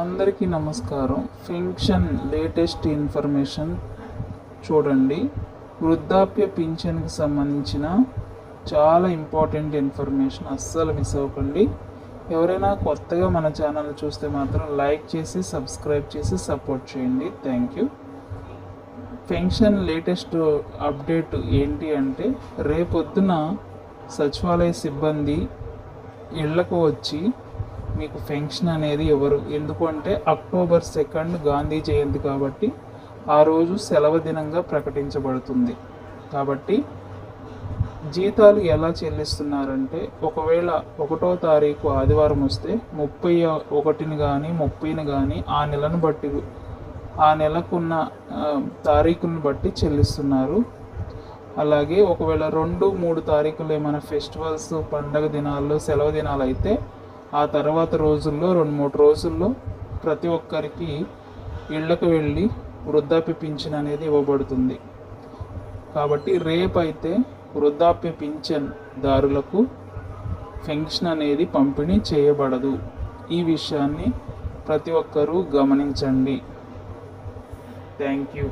అందరికీ నమస్కారం. Pension latest information చూడండి. వృద్ధాప్య పింఛన్కి సంబంధించిన చాలా ఇంపార్టెంట్ ఇన్ఫర్మేషన్ అస్సలు మిస్ అవ్వకండి. ఎవరైనా కొత్తగా మన ఛానల్ చూస్తే మాత్రం లైక్ చేసి సబ్స్క్రైబ్ చేసి సపోర్ట్ చేయండి. Thank you. Pension latest update ఏంటి అంటే రేపొద్దున సచివాలయ సిబ్బంది ఇళ్ళకు వచ్చి మీకు పెన్షన్ అనేది ఎవరు? ఎందుకంటే అక్టోబర్ సెకండ్ గాంధీ జయంతి కాబట్టి ఆ రోజు సెలవు దినంగా ప్రకటించబడుతుంది. కాబట్టి జీతాలు ఎలా చెల్లిస్తున్నారంటే ఒకవేళ ఒకటో తారీఖు ఆదివారం వస్తే ముప్పై ఒకటిని కానీ ముప్పైని కానీ ఆ నెలను బట్టి ఆ నెలకున్న ఆ, తారీఖుని బట్టి చెల్లిస్తున్నారు. అలాగే ఒకవేళ రెండు మూడు తారీఖులు ఏమైనా ఫెస్టివల్స్ పండగ దినాల్లో సెలవు దినాలు అయితే ఆ తర్వాత రోజుల్లో రెండు మూడు రోజుల్లో ప్రతి ఒక్కరికి ఇళ్ళకు వెళ్ళి వృద్ధాప్య పింఛన్ అనేది ఇవ్వబడుతుంది. కాబట్టి రేపైతే వృద్ధాప్య పింఛన్ దారులకు పెన్షన్ అనేది పంపిణీ చేయబడదు. ఈ విషయాన్ని ప్రతి ఒక్కరూ గమనించండి. Thank you.